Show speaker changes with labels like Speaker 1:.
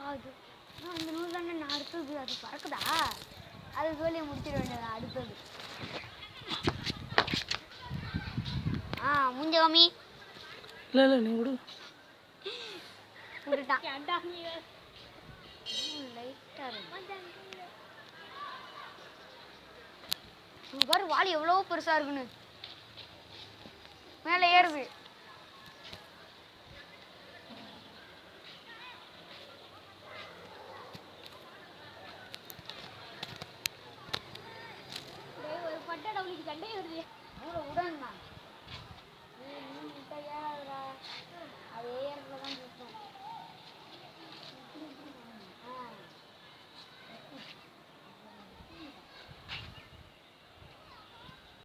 Speaker 1: ஆகுது ஆ, அந்த நூல் தானே நான் அடுத்தது அது பறக்குதா? அது சொல்லி முடிச்சிட வேண்டியது அடுத்தது. ஆ முஞ்ச கம்மி
Speaker 2: இல்லை இல்லை நீ விடு
Speaker 1: விட்டுட்டான் லைட்டாக பாரு வாலி எவ்வளோ பெருசா இருக்குன்னு.